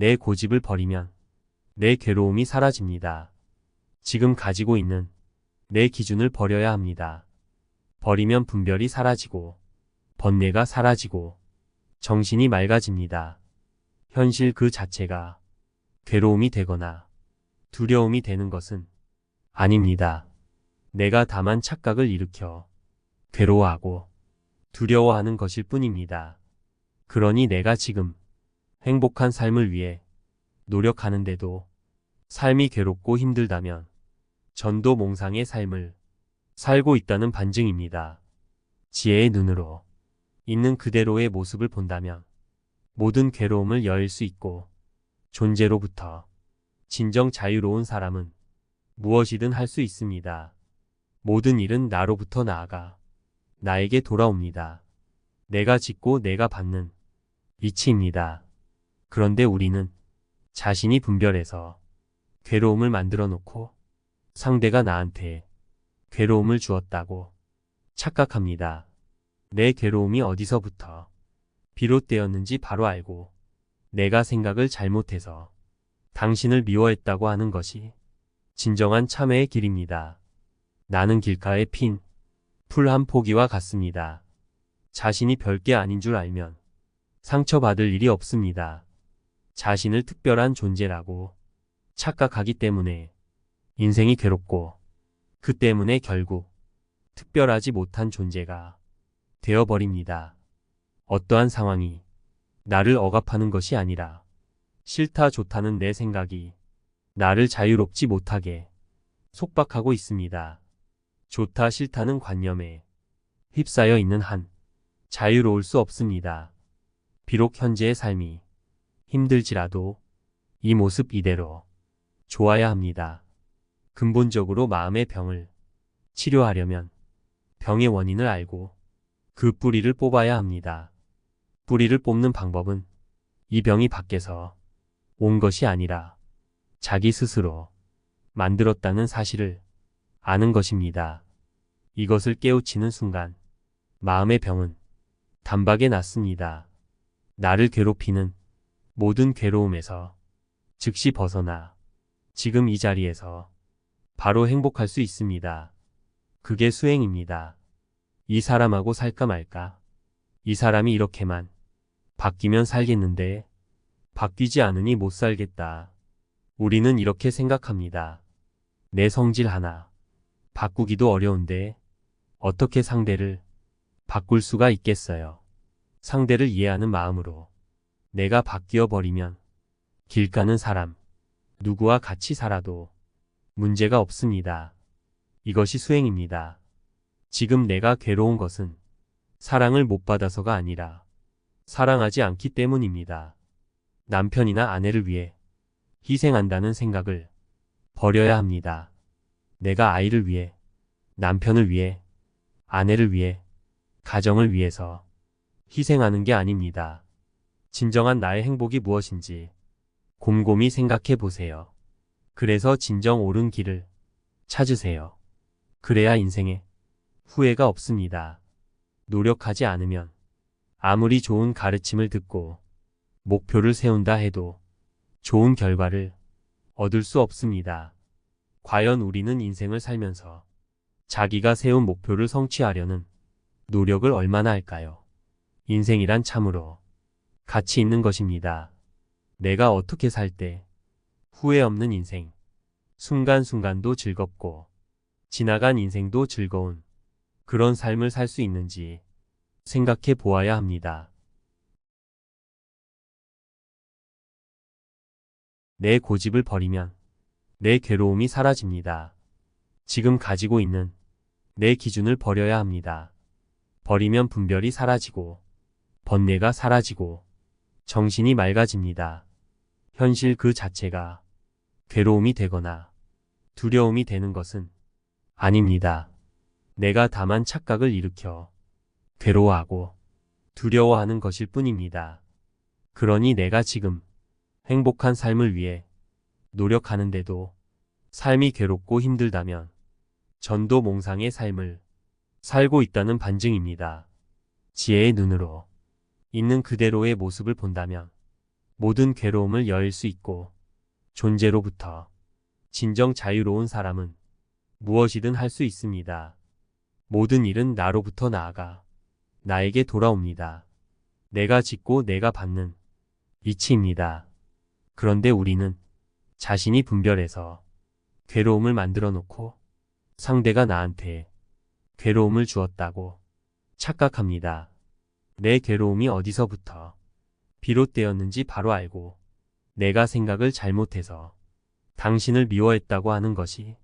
내 고집을 버리면 내 괴로움이 사라집니다. 지금 가지고 있는 내 기준을 버려야 합니다. 버리면 분별이 사라지고 번뇌가 사라지고 정신이 맑아집니다. 현실 그 자체가 괴로움이 되거나 두려움이 되는 것은 아닙니다. 내가 다만 착각을 일으켜 괴로워하고 두려워하는 것일 뿐입니다. 그러니 내가 지금 행복한 삶을 위해 노력하는데도 삶이 괴롭고 힘들다면 전도 몽상의 삶을 살고 있다는 반증입니다. 지혜의 눈으로 있는 그대로의 모습을 본다면 모든 괴로움을 여일 수 있고 존재로부터 진정 자유로운 사람은 무엇이든 할 수 있습니다. 모든 일은 나로부터 나아가 나에게 돌아옵니다. 내가 짓고 내가 받는 이치입니다. 그런데 우리는 자신이 분별해서 괴로움을 만들어 놓고 상대가 나한테 괴로움을 주었다고 착각합니다. 내 괴로움이 어디서부터 비롯되었는지 바로 알고 내가 생각을 잘못해서 당신을 미워했다고 하는 것이 진정한 참회의 길입니다. 나는 길가에 핀 풀 한 포기와 같습니다. 자신이 별게 아닌 줄 알면 상처받을 일이 없습니다. 자신을 특별한 존재라고 착각하기 때문에 인생이 괴롭고 그 때문에 결국 특별하지 못한 존재가 되어버립니다. 어떠한 상황이 나를 억압하는 것이 아니라 싫다 좋다는 내 생각이 나를 자유롭지 못하게 속박하고 있습니다. 좋다 싫다는 관념에 휩싸여 있는 한 자유로울 수 없습니다. 비록 현재의 삶이 힘들지라도 이 모습 이대로 좋아야 합니다. 근본적으로 마음의 병을 치료하려면 병의 원인을 알고 그 뿌리를 뽑아야 합니다. 뿌리를 뽑는 방법은 이 병이 밖에서 온 것이 아니라 자기 스스로 만들었다는 사실을 아는 것입니다. 이것을 깨우치는 순간 마음의 병은 단박에 낫습니다. 나를 괴롭히는 모든 괴로움에서 즉시 벗어나 지금 이 자리에서 바로 행복할 수 있습니다. 그게 수행입니다. 이 사람하고 살까 말까? 이 사람이 이렇게만 바뀌면 살겠는데 바뀌지 않으니 못 살겠다. 우리는 이렇게 생각합니다. 내 성질 하나 바꾸기도 어려운데 어떻게 상대를 바꿀 수가 있겠어요. 상대를 이해하는 마음으로 내가 바뀌어 버리면 길 가는 사람 누구와 같이 살아도 문제가 없습니다. 이것이 수행입니다. 지금 내가 괴로운 것은 사랑을 못 받아서가 아니라 사랑하지 않기 때문입니다. 남편이나 아내를 위해 희생한다는 생각을 버려야 합니다. 내가 아이를 위해, 남편을 위해, 아내를 위해, 가정을 위해서 희생하는 게 아닙니다. 진정한 나의 행복이 무엇인지 곰곰이 생각해 보세요. 그래서 진정 옳은 길을 찾으세요. 그래야 인생에 후회가 없습니다. 노력하지 않으면 아무리 좋은 가르침을 듣고 목표를 세운다 해도 좋은 결과를 얻을 수 없습니다. 과연 우리는 인생을 살면서 자기가 세운 목표를 성취하려는 노력을 얼마나 할까요? 인생이란 참으로 가치 있는 것입니다. 내가 어떻게 살 때 후회 없는 인생, 순간순간도 즐겁고 지나간 인생도 즐거운 그런 삶을 살 수 있는지 생각해 보아야 합니다. 내 고집을 버리면 내 괴로움이 사라집니다. 지금 가지고 있는 내 기준을 버려야 합니다. 버리면 분별이 사라지고 번뇌가 사라지고 정신이 맑아집니다. 현실 그 자체가 괴로움이 되거나 두려움이 되는 것은 아닙니다. 내가 다만 착각을 일으켜 괴로워하고 두려워하는 것일 뿐입니다. 그러니 내가 지금 행복한 삶을 위해 노력하는데도 삶이 괴롭고 힘들다면 전도 몽상의 삶을 살고 있다는 반증입니다. 지혜의 눈으로 있는 그대로의 모습을 본다면 모든 괴로움을 여일 수 있고 존재로부터 진정 자유로운 사람은 무엇이든 할 수 있습니다. 모든 일은 나로부터 나아가 나에게 돌아옵니다. 내가 짓고 내가 받는 이치입니다. 그런데 우리는 자신이 분별해서 괴로움을 만들어 놓고 상대가 나한테 괴로움을 주었다고 착각합니다. 내 괴로움이 어디서부터 비롯되었는지 바로 알고 내가 생각을 잘못해서 당신을 미워했다고 하는 것이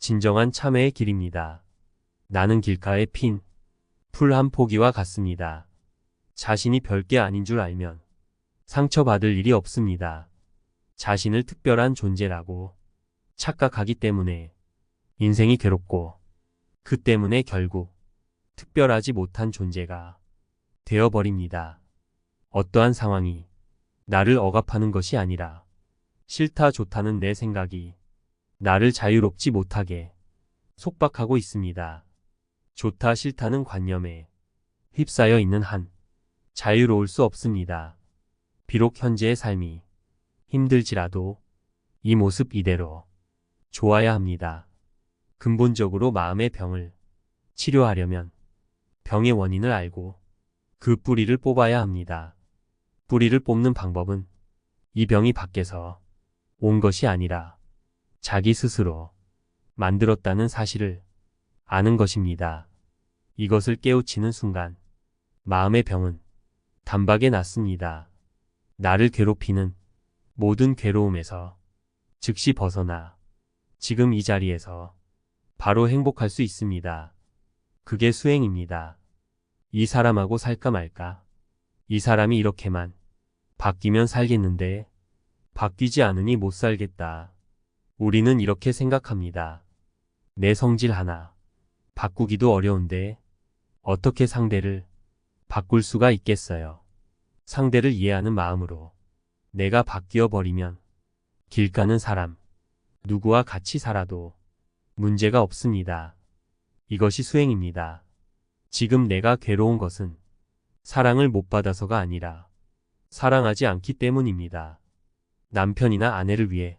진정한 참회의 길입니다. 나는 길가에 핀 풀 한 포기와 같습니다. 자신이 별게 아닌 줄 알면 상처받을 일이 없습니다. 자신을 특별한 존재라고 착각하기 때문에 인생이 괴롭고 그 때문에 결국 특별하지 못한 존재가 되어버립니다. 어떠한 상황이 나를 억압하는 것이 아니라 싫다 좋다는 내 생각이 나를 자유롭지 못하게 속박하고 있습니다. 좋다 싫다는 관념에 휩싸여 있는 한 자유로울 수 없습니다. 비록 현재의 삶이 힘들지라도 이 모습 이대로 좋아야 합니다. 근본적으로 마음의 병을 치료하려면 병의 원인을 알고 그 뿌리를 뽑아야 합니다. 뿌리를 뽑는 방법은 이 병이 밖에서 온 것이 아니라 자기 스스로 만들었다는 사실을 아는 것입니다. 이것을 깨우치는 순간 마음의 병은 단박에 낫습니다. 나를 괴롭히는 모든 괴로움에서 즉시 벗어나 지금 이 자리에서 바로 행복할 수 있습니다. 그게 수행입니다. 이 사람하고 살까 말까? 이 사람이 이렇게만 바뀌면 살겠는데 바뀌지 않으니 못 살겠다. 우리는 이렇게 생각합니다. 내 성질 하나 바꾸기도 어려운데 어떻게 상대를 바꿀 수가 있겠어요. 상대를 이해하는 마음으로 내가 바뀌어 버리면 길 가는 사람 누구와 같이 살아도 문제가 없습니다. 이것이 수행입니다. 지금 내가 괴로운 것은 사랑을 못 받아서가 아니라 사랑하지 않기 때문입니다. 남편이나 아내를 위해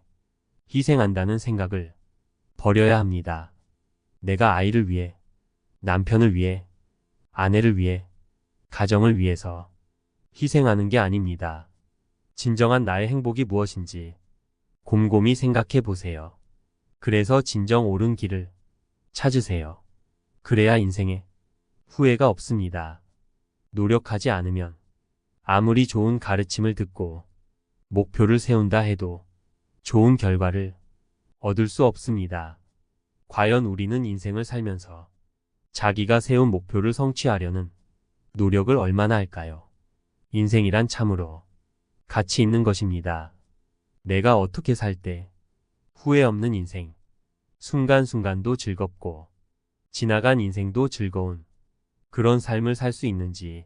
희생한다는 생각을 버려야 합니다. 내가 아이를 위해, 남편을 위해, 아내를 위해, 가정을 위해서 희생하는 게 아닙니다. 진정한 나의 행복이 무엇인지 곰곰이 생각해 보세요. 그래서 진정 옳은 길을 찾으세요. 그래야 인생에 후회가 없습니다. 노력하지 않으면 아무리 좋은 가르침을 듣고 목표를 세운다 해도 좋은 결과를 얻을 수 없습니다. 과연 우리는 인생을 살면서 자기가 세운 목표를 성취하려는 노력을 얼마나 할까요? 인생이란 참으로 가치 있는 것입니다. 내가 어떻게 살 때 후회 없는 인생, 순간순간도 즐겁고 지나간 인생도 즐거운 그런 삶을 살 수 있는지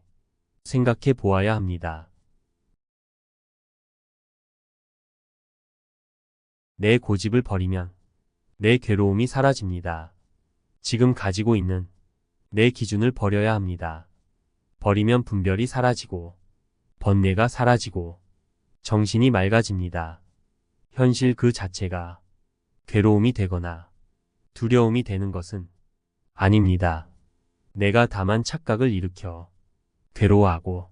생각해 보아야 합니다. 내 고집을 버리면 내 괴로움이 사라집니다. 지금 가지고 있는 내 기준을 버려야 합니다. 버리면 분별이 사라지고 번뇌가 사라지고 정신이 맑아집니다. 현실 그 자체가 괴로움이 되거나 두려움이 되는 것은 아닙니다. 내가 다만 착각을 일으켜 괴로워하고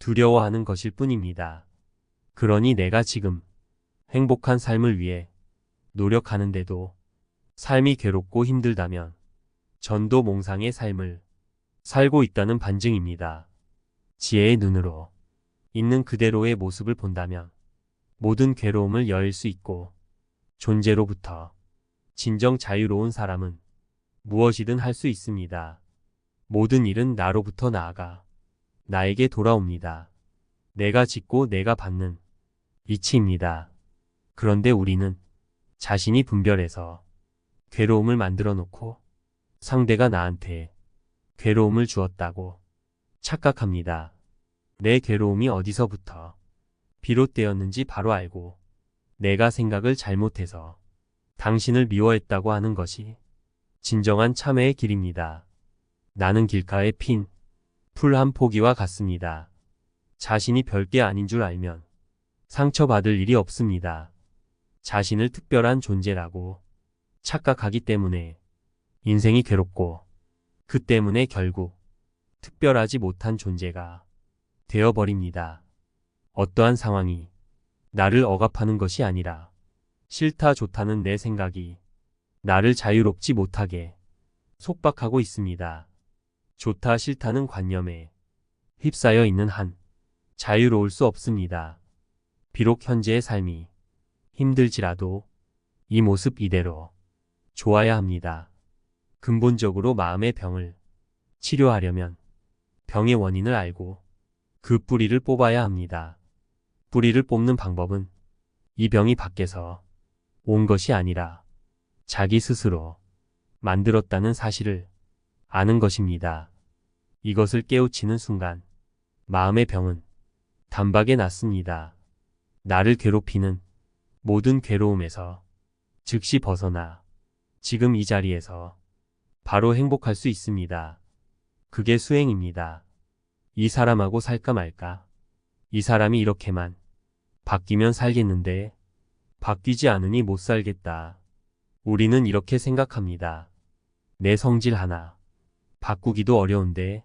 두려워하는 것일 뿐입니다. 그러니 내가 지금 행복한 삶을 위해 노력하는데도 삶이 괴롭고 힘들다면 전도 몽상의 삶을 살고 있다는 반증입니다. 지혜의 눈으로 있는 그대로의 모습을 본다면 모든 괴로움을 여일 수 있고 존재로부터 진정 자유로운 사람은 무엇이든 할 수 있습니다. 모든 일은 나로부터 나아가 나에게 돌아옵니다. 내가 짓고 내가 받는 이치입니다. 그런데 우리는 자신이 분별해서 괴로움을 만들어 놓고 상대가 나한테 괴로움을 주었다고 착각합니다. 내 괴로움이 어디서부터 비롯되었는지 바로 알고 내가 생각을 잘못해서 당신을 미워했다고 하는 것이 진정한 참회의 길입니다. 나는 길가에 핀 풀 한 포기와 같습니다. 자신이 별게 아닌 줄 알면 상처받을 일이 없습니다. 자신을 특별한 존재라고 착각하기 때문에 인생이 괴롭고 그 때문에 결국 특별하지 못한 존재가 되어버립니다. 어떠한 상황이 나를 억압하는 것이 아니라 싫다 좋다는 내 생각이 나를 자유롭지 못하게 속박하고 있습니다. 좋다 싫다는 관념에 휩싸여 있는 한 자유로울 수 없습니다. 비록 현재의 삶이 힘들지라도 이 모습 이대로 좋아야 합니다. 근본적으로 마음의 병을 치료하려면 병의 원인을 알고 그 뿌리를 뽑아야 합니다. 뿌리를 뽑는 방법은 이 병이 밖에서 온 것이 아니라 자기 스스로 만들었다는 사실을 아는 것입니다. 이것을 깨우치는 순간 마음의 병은 단박에 낫습니다. 나를 괴롭히는 모든 괴로움에서 즉시 벗어나 지금 이 자리에서 바로 행복할 수 있습니다. 그게 수행입니다. 이 사람하고 살까 말까? 이 사람이 이렇게만 바뀌면 살겠는데 바뀌지 않으니 못 살겠다. 우리는 이렇게 생각합니다. 내 성질 하나 바꾸기도 어려운데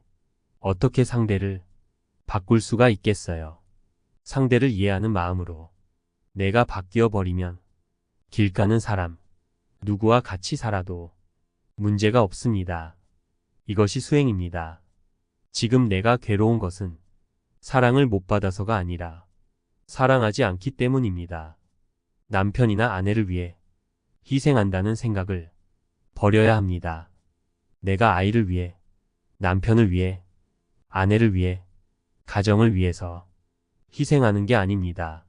어떻게 상대를 바꿀 수가 있겠어요. 상대를 이해하는 마음으로 내가 바뀌어 버리면 길 가는 사람 누구와 같이 살아도 문제가 없습니다. 이것이 수행입니다. 지금 내가 괴로운 것은 사랑을 못 받아서가 아니라 사랑하지 않기 때문입니다. 남편이나 아내를 위해 희생한다는 생각을 버려야 합니다. 내가 아이를 위해, 남편을 위해, 아내를 위해, 가정을 위해서 희생하는 게 아닙니다.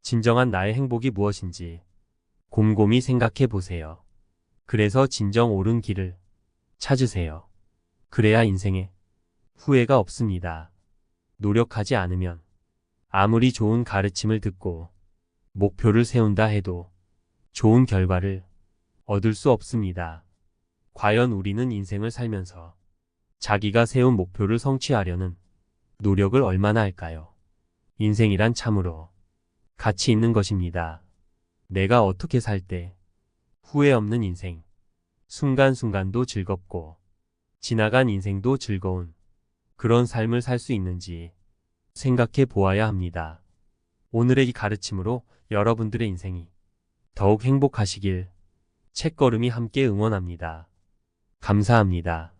진정한 나의 행복이 무엇인지 곰곰이 생각해 보세요. 그래서 진정 옳은 길을 찾으세요. 그래야 인생에 후회가 없습니다. 노력하지 않으면 아무리 좋은 가르침을 듣고 목표를 세운다 해도 좋은 결과를 얻을 수 없습니다. 과연 우리는 인생을 살면서 자기가 세운 목표를 성취하려는 노력을 얼마나 할까요? 인생이란 참으로 가치 있는 것입니다. 내가 어떻게 살 때 후회 없는 인생, 순간순간도 즐겁고 지나간 인생도 즐거운 그런 삶을 살 수 있는지 생각해 보아야 합니다. 오늘의 이 가르침으로 여러분들의 인생이 더욱 행복하시길 책걸음이 함께 응원합니다. 감사합니다.